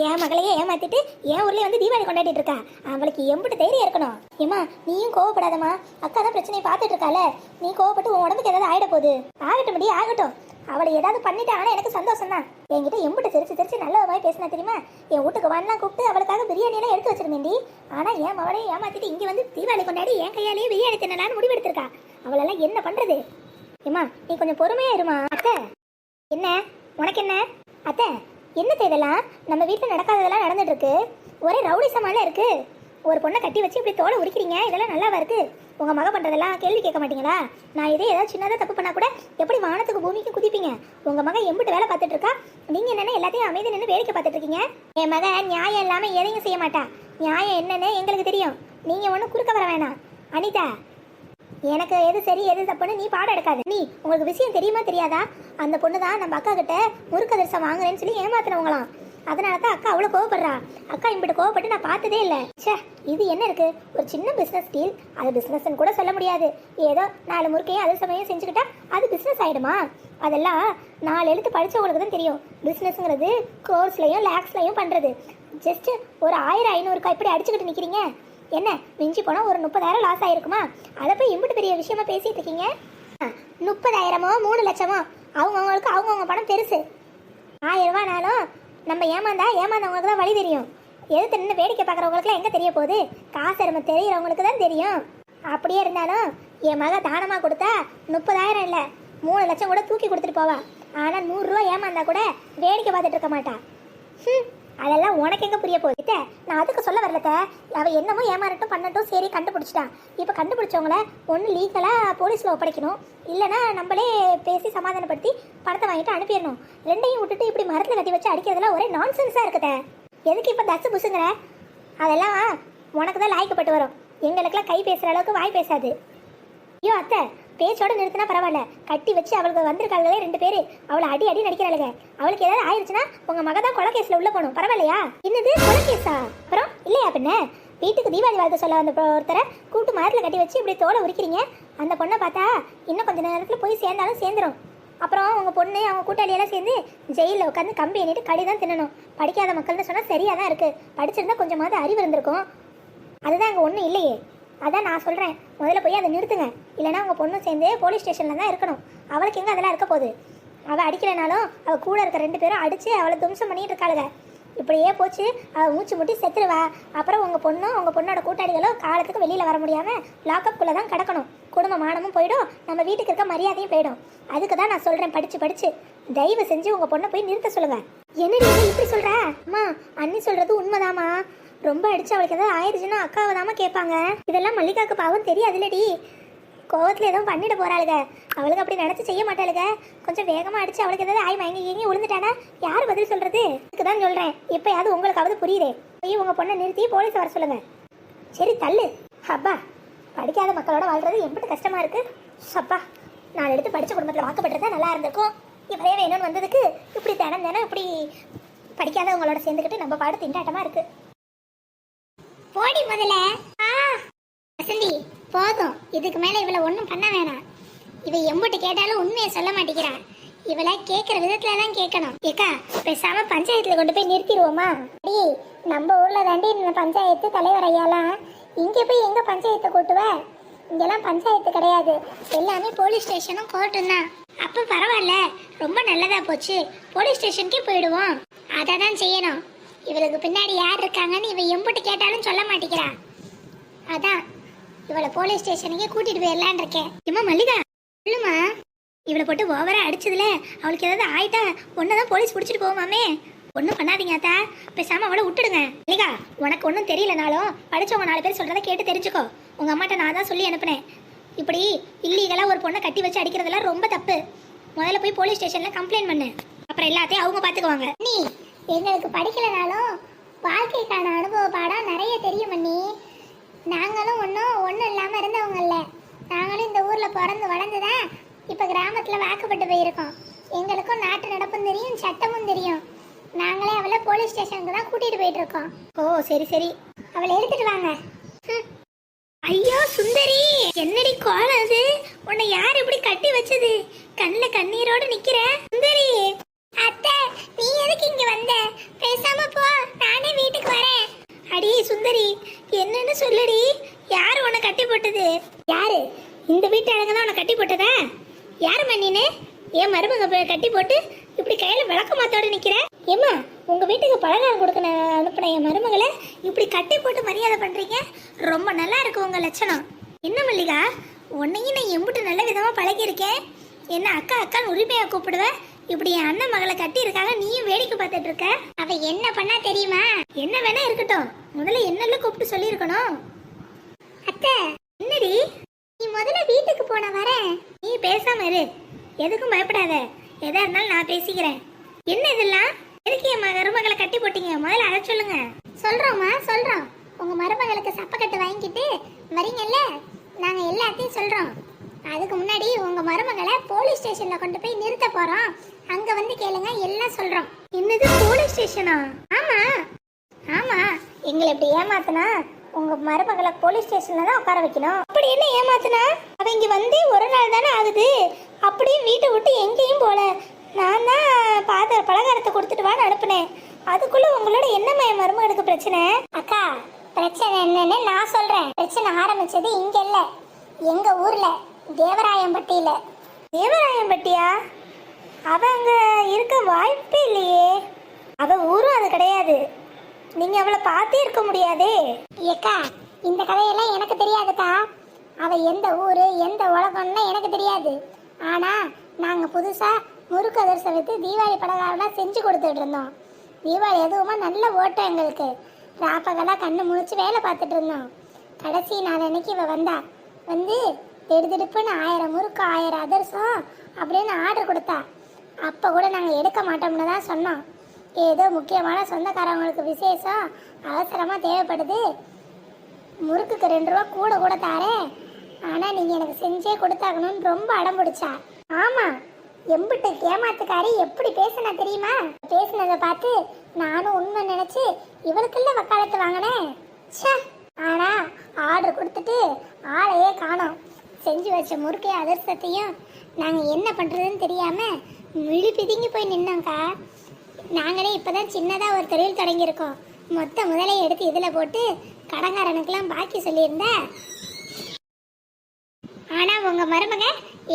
என் மகளையே ஏமாத்திட்டு என் ஊர்லயே வந்து தீபாவளி கொண்டாடிட்டு இருக்கா. அவளுக்கு எம்பிட்டு தைரியம் இருக்கணும். ஏமா நீயும் கோவப்படாதம்மா. அக்கா தான் பிரச்சனையை பார்த்துட்டு இருக்கால நீ கோவப்பட்டு உன் உடம்புக்கு ஏதாவது ஆயிட போகுது. ஆகட்டும் முடியும் ஆகட்டும். அவளை ஏதாவது பண்ணிட்டா ஆனால் எனக்கு சந்தோஷம் தான் என்கிட்ட எம்பிட்டு சிரிச்சு சிரிச்சு நல்ல மாதிரி பேசினா தெரியுமா? என் வீட்டுக்கு வரலாம் கூப்பிட்டு அவளுக்காக பிரியாணி எல்லாம் எடுத்து வச்சிருந்தேன்டி. ஆனா என் மகளையும் ஏமாத்திட்டு இங்க வந்து தீபாவளி கொண்டாடி என் கையாலேயே பிரியாணி தின்னலான்னு முடிவெடுத்திருக்கா. அவளெல்லாம் என்ன பண்றது? ஏமா நீ கொஞ்சம் பொறுமையா இருமா. அத்தை என்ன? உனக்கு என்ன? அத்தை என்ன இதெல்லாம்? நம்ம வீட்டில் நடக்காததெல்லாம் நடந்துட்டு இருக்கு ஒரே ரவுடி சமால இருக்கு. ஒரு பொண்ணை கட்டி வச்சு இப்படி தோலை உரிக்கிறீங்க? இதெல்லாம் நல்லாவா இருக்கு? உங்க மக பண்றதெல்லாம் கேள்வி கேட்க மாட்டீங்களா? நான் இதே ஏதாவது சின்னதாக தப்பு பண்ணா கூட எப்படி வானத்துக்கு பூமிக்கு குதிப்பீங்க? உங்க மக எம்பிட்டு வேலை பார்த்துட்டு இருக்கா? நீங்க என்னென்ன எல்லாத்தையும் அமைதி நின்று வேடிக்கை பார்த்துட்டு இருக்கீங்க? என் மக நியாயம் இல்லாம எதையும் செய்ய மாட்டா. நியாயம் என்னன்னு எங்களுக்கு தெரியும். நீங்க ஒன்றும் குறுக்க வர வேணாம். அனிதா எனக்கு எது சரி எது தப்புன்னு நீ பாடம் எடுக்காத. நீ உங்களுக்கு விஷயம் தெரியுமா தெரியாதா? அந்த பொண்ணு தான் நம்ம அக்கா கிட்ட முறுக்கு அதிர்சம் வாங்குறேன்னு சொல்லி ஏமாத்துறவங்களாம் அதனால தான் அக்கா அவ்வளோ கோவப்படுறா. அக்கா இம்பிட்டு கோவப்பட்டு நான் பார்த்ததே இல்லை. ச்சே இது என்ன இருக்கு? ஒரு சின்ன பிஸ்னஸ் டீல் அது பிஸ்னஸ்ன்னு கூட சொல்ல முடியாது. ஏதோ நாலு முறுக்கையும் அதிரசமையும் செஞ்சுக்கிட்டா அது பிஸ்னஸ் ஆகிடுமா அதெல்லாம் நாலு எழுத்து படிச்சவங்களுக்கு தான் தெரியும். பிஸ்னஸ்ங்கிறது கோர்ஸ்லையும் லேக்ஸ்லையும் பண்ணுறது ஜஸ்ட் ஒரு ஆயிரம் ஐநூறுக்கா இப்படி அடிச்சுக்கிட்டு நிற்கிறீங்க என்ன மிஞ்சி போனால் ஒரு முப்பதாயிரம் லாஸ் ஆயிருக்குமா? அதை போய் இம்பிட்டு பெரிய விஷயமா பேசிட்டு இருக்கீங்க? ஆ, முப்பதாயிரமோ மூணு லட்சமோ? அவங்கவுங்களுக்கு அவங்கவுங்க பணம் பெருசு. ஆயிரம் ரூபானாலும் நம்ம ஏமாந்தா ஏமாந்தவங்களுக்கு தான் வழி தெரியும். எதிர்த்து நின்று வேடிக்கை பார்க்குறவங்களுக்குலாம் எங்கே தெரிய போகுது? காசு அருமை தெரியிறவங்களுக்கு தான் தெரியும். அப்படியே இருந்தாலும் என் மக தானமாக கொடுத்தா முப்பதாயிரம் இல்லை மூணு லட்சம் கூட தூக்கி கொடுத்துட்டு போவா. ஆனால் நூறுரூவா ஏமாந்தா கூட வேடிக்கை பார்த்துட்டு இருக்க மாட்டா. ம் அதெல்லாம் உனக்கு எங்கே புரிய போகுது? நான் அதுக்கு சொல்ல வரலத்த அவ என்னமோ ஏமாறட்டும் பண்ணட்டும் சரி கண்டுபிடிச்சிட்டான் இப்போ கண்டுபிடிச்சவங்கள ஒன்று லீகலாக போலீஸில் ஒப்படைக்கணும். இல்லைன்னா நம்மளே பேசி சமாதானப்படுத்தி பணத்தை வாங்கிட்டு அனுப்பிடணும். ரெண்டையும் விட்டுட்டு இப்படி மரத்தில் கட்டி வச்சு அடிக்கிறதுலாம் ஒரே நான்சென்ஸாக இருக்குத எதுக்கு இப்போ தசு புசுங்கிற? அதெல்லாம் உனக்கு தான் லாய்க்கப்பட்டு வரும். எங்களுக்கெல்லாம் கை பேசுகிற அளவுக்கு வாய் பேசாது. ஐயோ அத்தை பேச்சோட நிறுத்தினா பரவாயில்ல. கட்டி வச்சு அவளுக்கு வந்திருக்காங்களே ரெண்டு பேரு. அவளை அடி அடி நடிக்கிறாளுங்க அவளுக்கு ஏதாவது ஆயிடுச்சுன்னா உங்க மக தான் கொலை கேஸ்ல உள்ள போகணும். பரவாயில்லையா? என்னது? கொலை கேஸா? அப்புறம் இல்லையா பின்ன வீட்டுக்கு தீபாவளி வாழ்த்து சொல்ல வந்த ஒருத்தரை கூட்டு மரத்தில் கட்டி வச்சு இப்படி தோலை உரிக்கிறீங்க. அந்த பொண்ணை பார்த்தா இன்னும் கொஞ்ச நேரத்தில் போய் சேர்ந்தாலும் சேர்ந்துரும். அப்புறம் அவங்க பொண்ணு அவங்க கூட்டாளியெல்லாம் சேர்ந்து ஜெயிலில் உட்காந்து கம்பி எண்ணிட்டு கடி தான் தின்னணும். படிக்காத மக்கள்னு சொன்னால் சரியாக தான் இருக்குது படிச்சிருந்தா கொஞ்சமாவது அறிவு இருந்திருக்கும். அதுதான் அங்கே ஒன்றும் இல்லையே. அதான் நான் சொல்கிறேன் முதல்ல போய் அதை நிறுத்துங்க. இல்லைன்னா உங்கள் பொண்ணும் சேர்ந்து போலீஸ் ஸ்டேஷனில் தான் இருக்கணும். அவளுக்கு எங்கே அதெல்லாம் இருக்க போகுது? அவள் அடிக்கலைனாலும் அவள் கூட இருக்க ரெண்டு பேரும் அடித்து அவளை தும்சம் பண்ணிட்டு இருக்காளுங்க. இப்படியே போச்சு. அவள் மூச்சு முட்டி செத்துருவா. அப்புறம் உங்கள் பொண்ணும் உங்கள் பொண்ணோட கூட்டாளிகளும் காலத்துக்கு வெளியில் வர முடியாமல் லாக்கப்புக்குள்ளே தான் கிடக்கணும். குடும்ப மானமும் போயிடும். நம்ம வீட்டுக்கு இருக்க மரியாதையும் போயிடும். அதுக்கு தான் நான் சொல்கிறேன் படித்து படித்து தயவு செஞ்சு உங்கள் பொண்ணை போய் நிறுத்த சொல்லுங்கள் என்ன இவ இப்படி சொல்கிற அம்மா அண்ணி சொல்கிறது உண்மைதாம்மா. ரொம்ப அடிச்சு அவளுக்கு ஏதாவது ஆயிடுச்சுன்னா அக்காவை தாம கேட்பாங்க. இதெல்லாம் மல்லிகாக்கு பாவம் தெரியாதுல்லடி. கோவத்தில் எதுவும் பண்ணிட போறாளுக. அவளுக்கு அப்படி நினச்சி செய்ய மாட்டாளுக. கொஞ்சம் வேகமா அடிச்சு அவளுக்கு ஏதாவது ஆய் மயங்கி எங்கி விழுந்துட்டானா யார் பதில் சொல்றது? இதுக்கு தான் சொல்றேன். இப்பயாவது உங்களுக்காவது புரியுதே. போய் உங்க பொண்ணை நிறுத்தி போலீஸ் வர சொல்லுங்க. சரி தள்ளு. அப்பா படிக்காத மக்களோட வாழ்றது எப்படி கஷ்டமா இருக்கு? அப்பா நான் எடுத்து படிச்ச குடும்பத்தில் வாக்கப்பட்டிருந்தா நல்லா இருந்திருக்கும். இப்படியே வேணும்னு வந்ததுக்கு இப்படி தினம் தினம் இப்படி படிக்காதவங்களோட சேர்ந்துக்கிட்டு நம்ம பாடு திண்டாட்டமா இருக்கு. போடி முதல்ல. ஆ வசந்தி போதும். இதுக்கு மேல இவளை ஒன்றும் பண்ண வேணாம். இவ எம்புட்டு கேட்டாலும் உண்மையை சொல்ல மாட்டேங்கிறா. இவளை கேட்குற விதத்துல தான் கேட்கணும். ஏக்கா பேசாம பஞ்சாயத்துல கொண்டு போய் நிறுத்திடுவோமா? அடி நம்ம ஊர்ல தாண்டி இந்த பஞ்சாயத்து தலைவர் ஐயாலாம் இங்க போய் எங்க பஞ்சாயத்தை கூட்டுவ? இங்கெல்லாம் பஞ்சாயத்து கிடையாது. எல்லாமே போலீஸ் ஸ்டேஷனும் கோர்ட்டும் தான். அப்ப பரவாயில்ல. ரொம்ப நல்லதா போச்சு. போலீஸ் ஸ்டேஷனுக்கே போயிடுவோம். அதை தான் செய்யணும். இவளுக்கு பின்னாடி யார் இருக்காங்கன்னு இவ எம்புட்டு கேட்டாலும் சொல்ல மாட்டேங்கிறா. அதான் இவளை போலீஸ் ஸ்டேஷனுக்கே கூட்டிட்டு போயிடலான் இருக்கேன். இம்மா மல்லிகா? சொல்லுமா இவளை போட்டு ஓவரா அடிச்சதுல அவளுக்கு ஏதாவது ஆயிட்டா ஒன்னதான் போலீஸ் பிடிச்சிட்டு போவோமாமே ஒன்றும் பண்ணாதீங்க அத்தா. பேசாம அவளை விட்டுடுங்க. மல்லிகா உனக்கு ஒன்றும் தெரியலனாலும் படிச்சவங்க நாலு பேர் சொல்றதை கேட்டு தெரிஞ்சுக்கோ. உங்க அம்மாட்ட நான் தான் சொல்லி அனுப்புனேன். இப்படி இல்லீகலா ஒரு பொண்ணை கட்டி வச்சு அடிக்கிறதெல்லாம் ரொம்ப தப்பு. முதல்ல போய் போலீஸ் ஸ்டேஷன்ல கம்ப்ளைண்ட் பண்ணு. அப்புறம் எல்லாத்தையும் அவங்க பாத்துக்குவாங்க. நீ எங்களுக்கு படிக்கலைனாலும் வாழ்க்கைக்கான அனுபவ பாடம் நிறைய தெரியும் பண்ணி நாங்களும் ஒன்றும் ஒன்றும் இல்லாமல் இருந்தவங்க இல்லை. நாங்களும் இந்த ஊரில் பிறந்து வளர்ந்துதான் இப்போ கிராமத்தில் வாக்கப்பட்டு போயிருக்கோம். எங்களுக்கும் நாட்டு நடப்பும் தெரியும் சட்டமும் தெரியும். நாங்களே அவளை போலீஸ் ஸ்டேஷனுக்கு தான் கூட்டிகிட்டு போயிட்டுருக்கோம். ஓ சரி சரி. அவளை எடுத்துட்டு வாங்க. ம். ஐயோ சுந்தரி என்னடி கோலம் அது? உன்னை யார் இப்படி கட்டி வச்சது? கண்ணில் கண்ணீரோடு நிற்கிற சுந்தரி அத்தை நீ எதுக்கு இங்க வந்த பேசாம போ இந்த வீட்டு அழகு தான் உன்னை கட்டி போட்டதா? யாரும்மா நீனு? என் மருமக கட்டி போட்டு இப்படி கையில விளக்க மாத்தோட நிக்கிற? ஏம்மா உங்க வீட்டுக்கு பலகாரம் கொடுக்க அனுப்பின என் மருமகளை இப்படி கட்டி போட்டு மரியாதை பண்றீங்க? ரொம்ப நல்லா இருக்கு உங்க லட்சணம். என்ன மல்லிகா உன்னையும் நான் எம்பிட்டு நல்ல விதமா பழகியிருக்கேன் என்ன அக்கா அக்கான்னு உரிமையா கூப்பிடுவ? இப்படி என் அண்ணன் மகளை கட்டி இருக்காங்க நீயும் வேடிக்கை பார்த்துட்டு இருக்க? அவ என்ன பண்ணா தெரியுமா? என்ன வேணா இருக்கட்டும். முதல்ல என்னெல்லாம் கூப்பிட்டு சொல்லியிருக்கணும்? அத்தை என்னடி? நீ முதல்ல வீட்டுக்கு போன வரேன் நீ பேசாம இரு. எதுக்கும் பயப்படாத. எதா இருந்தாலும் நான் பேசிக்கிறேன். என்ன இதெல்லாம்? எதுக்கு என் மருமகளை கட்டி போட்டீங்க? முதல்ல அதை சொல்லுங்க. சொல்றோம்மா சொல்றோம். உங்க மருமகளுக்கு சப்பக்கட்டு வாங்கிட்டு வரீங்கல்ல? நாங்க எல்லாத்தையும் சொல்றோம். அதுக்கு முன்னாடி உங்க மருமகளை போலீஸ் ஸ்டேஷன்ல கொண்டு போய் நிறுத்த போறோம். அங்க வந்து கேளுங்க எல்லாம் சொல்றோம். என்னது போலீஸ் ஸ்டேஷனா? ஆமா. ஆமா. எங்களை இப்படி ஏமாத்துனா? உங்க மருமகளை போலீஸ் ஸ்டேஷன்ல தான் உட்கார வைக்கணும். அப்படி என்ன ஏமாத்துனா? அவ இங்க வந்து ஒரு நாள் தானே ஆகுது. அப்படியும் வீட்டை விட்டு எங்கேயும் போல. நான் தான் பாத பலகாரத்தை கொடுத்துட்டு வான்னு அனுப்புனேன். அதுக்குள்ள உங்களோட என்னம்மா என் மருமகளுக்கு பிரச்சனை? அக்கா பிரச்சனை என்னன்னு நான் சொல்றேன். பிரச்சனை ஆரம்பிச்சது இங்க இல்ல. எங்க ஊர்ல தேவராயம்பட்டியில. தேவராயம்பட்டியா? அவ அங்க இருக்க வாய்ப்பே இல்லையே. அவ ஊரும் அது கிடையாது. நீங்க அவளை பார்த்தே இருக்க முடியாதே. ஏக்கா இந்த கதையெல்லாம் எனக்கு தெரியாதுக்கா. அவ எந்த ஊரு எந்த உலகம்னா எனக்கு தெரியாது. ஆனா நாங்க புதுசா முறுக்கு அதிரசம் வைத்து தீபாவளி பலகாரம்லாம் செஞ்சு கொடுத்துட்டு இருந்தோம். தீபாவளி எதுவுமா நல்ல ஓட்டம் எங்களுக்கு. ராப்பகலா கண்ணு முழிச்சு வேலை பார்த்துட்டு இருந்தோம். கடைசி நாள் அன்னைக்கு இவ வந்தா வந்து திடுதிடுப்புன்னு ஆயிரம் முறுக்கு ஆயிரம் அதிரசம் அப்படின்னு ஆர்டர் கொடுத்தா. அப்போ கூட நாங்கள் எடுக்க மாட்டோம்னு தான் சொன்னோம். ஏதோ முக்கியமான சொந்தக்காரவங்களுக்கு விசேஷம் அவசரமாக தேவைப்படுது. முறுக்குக்கு ரெண்டு ரூபா கூட கூட தாரேன் ஆனால் நீங்கள் எனக்கு செஞ்சே கொடுத்தாகணும்னு ரொம்ப அடம் பிடிச்சா. ஆமாம் எம்பிட்டு ஏமாத்துக்காரி எப்படி பேசினா தெரியுமா? பேசினதை பார்த்து நானும் உண்மை நினச்சி இவளுக்குள்ள வக்காலத்து வாங்கினேன். ச்சே ஆனா ஆர்டர் கொடுத்துட்டு ஆளையே காணோம். செஞ்சு வச்ச முறுக்கையும் அதிர்ஷ்டத்தையும் நாங்கள் என்ன பண்ணுறதுன்னு தெரியாமல் விழி பிதுங்கி போய் நின்னோங்க்கா நாங்களே இப்போதான் சின்னதாக ஒரு தொழில் தொடங்கியிருக்கோம். மொத்த முதலை எடுத்து இதில் போட்டு கடங்காரனுக்கெல்லாம் பாக்கி சொல்லியிருந்தா. ஆனால் உங்கள் மருமக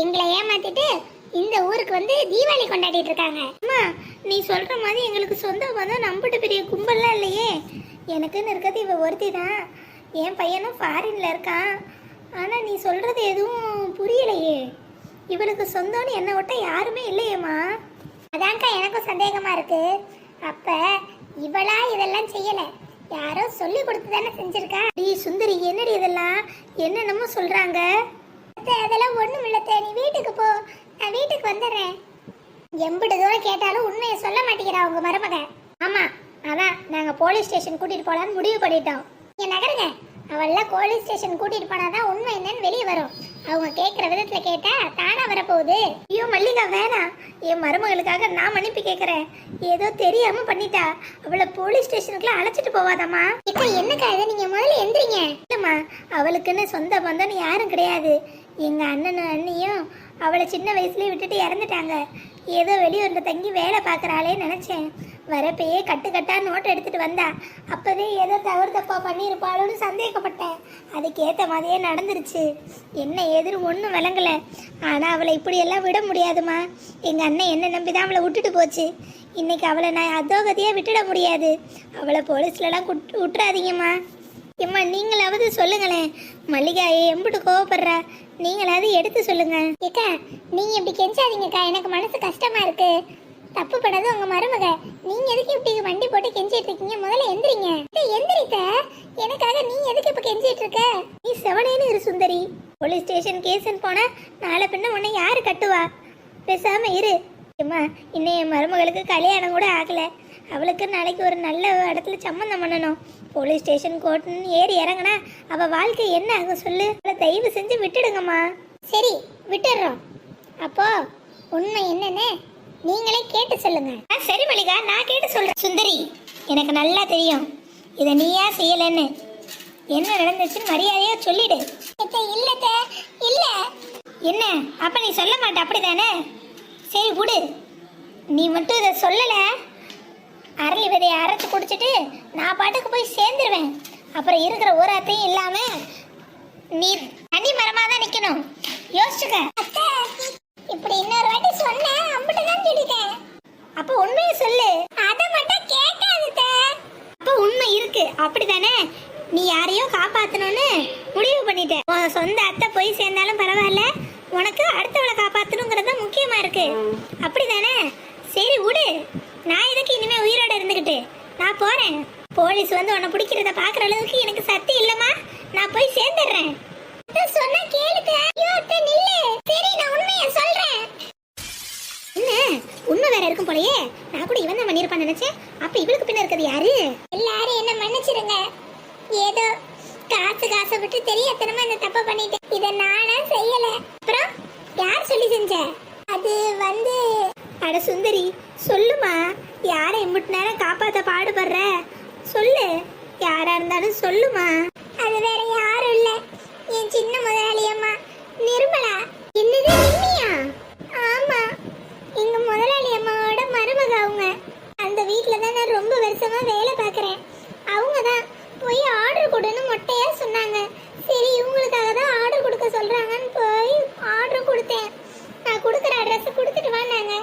எங்களை ஏமாத்திட்டு இந்த ஊருக்கு வந்து தீபாவளி கொண்டாடிட்டு இருக்காங்க. அம்மா நீ சொல்கிற மாதிரி எங்களுக்கு சொந்த பந்தம் நம்பிட்டு பெரிய கும்பல்லாம் இல்லையே. எனக்குன்னு இருக்கிறது இவ ஒருத்தி தான். என் பையனும் ஃபாரின்ல இருக்கான். ஆனால் நீ சொல்கிறது எதுவும் புரியலையே. இவளுக்கு சொந்தம்னு என்னை விட்ட யாருமே இல்லையேம்மா. அதான்க்கா எனக்கும் சந்தேகமா இருக்கு. அப்ப இவளா இதெல்லாம் செய்யல. யாரோ சொல்லி கொடுத்து தானே செஞ்சிருக்கா? டி சுந்தரி என்னடி இதெல்லாம்? என்னென்னமோ சொல்றாங்க. அதெல்லாம் ஒண்ணும் இல்லத்த நீ வீட்டுக்கு போ. நான் வீட்டுக்கு வந்துடுறேன். எம்பிட்டு தூரம் கேட்டாலும் உண்மையை சொல்ல மாட்டேங்கிறா உங்க மருமக. ஆமா அதான். நாங்க போலீஸ் ஸ்டேஷன் கூட்டிட்டு போலான்னு முடிவு பண்ணிட்டோம். நீங்க நகருங்க. அவள்லாம் போலீஸ் ஸ்டேஷன் கூட்டிட்டு போனாதான் உண்மை என்னன்னு வெளியே வரும். அவங்க கேட்குற விதத்தில் கேட்டா தானா வரப்போகுது. ஐயோ மல்லிகா வேணாம் என் மருமகளுக்காக நான் மன்னிப்பு கேட்குறேன் ஏதோ தெரியாம பண்ணிட்டா. அவளை போலீஸ் ஸ்டேஷனுக்குலாம் அழைச்சிட்டு போவாதாம்மா. இப்போ என்னக்கா இதை நீங்கள் முதல்ல எந்திரிங்க. இல்லைம்மா அவளுக்குன்னு சொந்த பந்தம்னு யாரும் கிடையாது. எங்கள் அண்ணனும் அண்ணியும் அவளை சின்ன வயசுலேயே விட்டுட்டு இறந்துட்டாங்க. ஏதோ வெளியூரில் தங்கி வேலை பார்க்குறாளே நினச்சேன். வரப்பயே கட்டு கட்டா நோட் எடுத்துகிட்டு வந்தா. அப்போதே ஏதோ தவறு தப்பாக பண்ணியிருப்பாளோன்னு சந்தேகப்பட்டேன். அதுக்கேற்ற மாதிரியே நடந்துருச்சு. என்ன ஏதுன்னு ஒன்றும் விளங்கலை. ஆனால் அவளை இப்படியெல்லாம் விட முடியாதுமா. எங்கள் அண்ணன் என்ன நம்பி தான் அவளை விட்டுட்டு போச்சு. இன்றைக்கி அவளை நான் அதோகதியாக விட்டுட முடியாது. அவளை போலீஸ்லலாம் குட் விட்டுறாதீங்கம்மா. எம்மா நீங்களாவது சொல்லுங்களேன். மல்லிகா எம்பிட்டு கோவப்படுறா. நீங்களாவது எடுத்து சொல்லுங்க. ஏக்கா நீங்க இப்படி கெஞ்சாதீங்கக்கா. எனக்கு மனசு கஷ்டமா இருக்கு. தப்பு பண்ணது உங்க மருமக. நீங்க எதுக்கு இப்படி வண்டி போட்டு கெஞ்சிட்டு இருக்கீங்க? முதல்ல எந்திரிங்க. எந்திரித்த எனக்காக நீ எதுக்கு இப்ப கெஞ்சிட்டு இருக்க? நீ செவனேன்னு இரு சுந்தரி. போலீஸ் ஸ்டேஷன் கேஸ்ன்னு போனா நாளை பின்ன உன்னை யாரு கட்டுவா? பேசாம இரு. அம்மா இன்னும் என் மருமகளுக்கு கல்யாணம் கூட ஆகல. அவளுக்கு நாளைக்கு ஒரு நல்ல இடத்துல சம்மந்தம் பண்ணணும். போலீஸ் ஸ்டேஷன் கோர்ட்டுன்னு ஏறி இறங்குனா அவ வாழ்க்கை என்ன ஆகும் சொல்லு? அவளை தயவு செஞ்சு விட்டுடுங்கம்மா. சரி விட்டுடுறோம். அப்போ உண்மை என்னன்னு நீங்களே கேட்டு சொல்லுங்க. ஆ, சரி மல்லிகா நான் கேட்டு சொல்றேன். சுந்தரி எனக்கு நல்லா தெரியும். இதை நீயா செய்யலன்னு. என்ன நடந்துச்சுன்னு மரியாதையா சொல்லிடு. இல்ல இல்ல. என்ன? அப்ப நீ சொல்ல மாட்ட அப்படிதானே சரி விடு. நீ மட்டும் இதை சொல்லலை. அரளி விதையை அரைச்சி குடிச்சிட்டு நான் பாட்டுக்கு போய் சேர்ந்துருவேன். அப்புறம் இருக்கிற ஊராத்தையும் இல்லாமல் நீ தனி மரமாக மரமா தான் நிக்கணும். யோசிச்சுக்க. இப்படி இன்னொரு வாட்டி சொன்னேன் அம்பிட்டு தான் சொல்லிட்டேன். அப்போ உண்மையை சொல்லு. அதை மட்டும் கேட்காதுட்ட அப்போ உண்மை இருக்கு. அப்படிதானே நீ யாரையோ காப்பாற்றணும்னு முடிவு பண்ணிட்ட. உன் சொந்த அத்தை போய் சேர்ந்தாலும் பரவாயில்ல. உனக்கு அடுத்தவளை காப்பா தான் முக்கியமா இருக்கு. அப்படிதானே? சரி விடு. நான் எதுக்கு இனிமே உயிரோட இருந்துகிட்டு? நான் போறேன். போலீஸ் வந்து உன்னை பிடிக்கிறத பாக்குற அளவுக்கு எனக்கு சக்தி இல்லைம்மா. நான் போய் சேர்ந்துடுறேன். சொன்னா கேளுங்க. ஐயோ அத்தை நில்லு. சரி நான் உண்மையை சொல்றேன். என்ன? உண்மை வேற இருக்கும் போலயே. நான் கூட இவன் தான் பண்ணிருப்பான் நினைச்சேன். அப்ப இவளுக்கு பின்ன இருக்கிறது யாரு? எல்லாரும் என்ன மன்னிச்சிருங்க. ஏதோ காசு காசை விட்டு தெரியாதனமா இந்த தப்ப பண்ணிட்டேன் இதை நானா செய்யல. அப்புறம்? யார் சொல்லி செஞ்ச? அது வந்து அட சுந்தரி சொல்லுமா. யாரை இம்புட்டு நேரம் காப்பாத்த பாடுபடுற? சொல்லு. யாரா இருந்தாலும் சொல்லுமா. அது வேற யாரும் இல்ல. என் சின்ன முதலாளி அம்மா. நிர்மலா. என்னது நிம்மியா ஆமா எங்க முதலாளி அம்மாவோட மருமக அவங்க அந்த வீட்ல தான் நான் ரொம்ப வருஷமா வேலை பார்க்கறேன் அவங்க தான் போய் ஆர்டர் கொடுன்னு மொட்டையா சொன்னாங்க சரி இவங்களுக்காக தான் ஆர்டர் கொடுக்க சொல்றாங்கன்னு போய் ஆர்டர் கொடுத்தேன் நான் கொடுக்குற அட்ரஸ் கொடுத்துட்டு வாங்க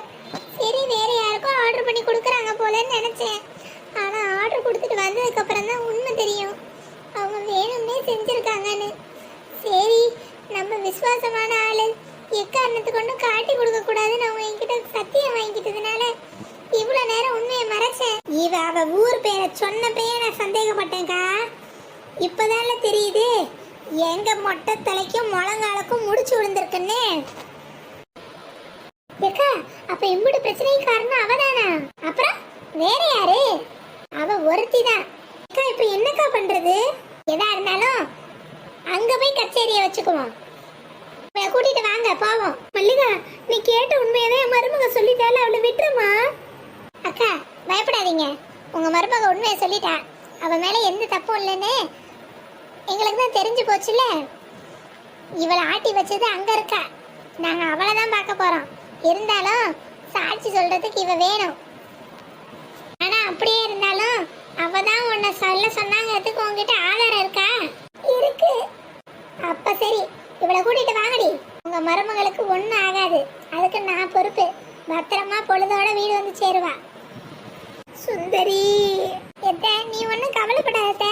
சரி வேற யாருக்கும் ஆர்டர் பண்ணி கொடுக்குறாங்க போலன்னு நினைச்சேன் ஆனா ஆர்டர் கொடுத்துட்டு வந்ததுக்கு அப்புறம் தான் உண்மை தெரியும் அவங்க வேணும்னே செஞ்சிருக்காங்கன்னு சரி நம்ம விசுவாசமான ஆளு. எக்காரணத்து கொண்டும் காட்டி கொடுக்க கூடாதுன்னு அவங்க என்கிட்ட சத்தியம் வாங்கிட்டதுனால இவ்வளவு நேரம் உண்மையை மறைச்சேன். இவ அவ ஊர் பேரை சொன்னப்பயே நான் சந்தேகப்பட்டேன்க்கா. இப்பதான தெரியுது எங்க மொட்டை தலைக்கும் முழங்காலுக்கும் முடிச்சு விழுந்திருக்குன்னு. ஏக்கா அப்ப இம்புடு பிரச்சனைக்கு காரணம் அவதானா? அப்புறம் வேற யாரு? அவ ஒருத்தி தான் அக்கா இப்ப என்னக்கா பண்றது? எதா இருந்தாலும் அங்க போய் கச்சேரியை வச்சுக்குவோம். போவோம். மல்லிகா நீ கேட்ட உண்மையதான் என் மருமக சொல்லிட்டால அவளை விட்டுருமா? அக்கா பயப்படாதீங்க. உங்க மருமக உண்மையை சொல்லிட்டா. அவ மேல எந்த தப்பும் இல்லைன்னு எங்களுக்கு தான் தெரிஞ்சு போச்சுல இவளை ஆட்டி வச்சது அங்க இருக்கா? நாங்க அவளை தான் பார்க்க போறோம். இருந்தாலும் சாட்சி சொல்றதுக்கு இவ வேணும். ஆனா அப்படியே இருந்தாலும் அவ தான் உன்னை சொல்ல சொன்னாங்கிறதுக்கு உங்ககிட்ட ஆதாரம் இருக்கா? இருக்கு. அப்ப சரி இவளை கூட்டிட்டு வாங்கடி. உங்க மருமகளுக்கு ஒன்றும் ஆகாது. அதுக்கு நான் பொறுப்பு. பத்திரமா பொழுதோட வீடு வந்து சேருவா. சுந்தரி எத்த நீ ஒன்றும் கவலைப்படாத.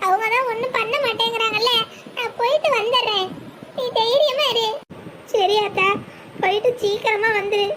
அவங்க தான் ஒன்றும் பண்ண மாட்டேங்கிறாங்கல்ல. நான் போயிட்டு வந்துடுறேன். நீ தைரியமா இரு. சரி அத்தா. போயிட்டு சீக்கிரமா வந்துரு.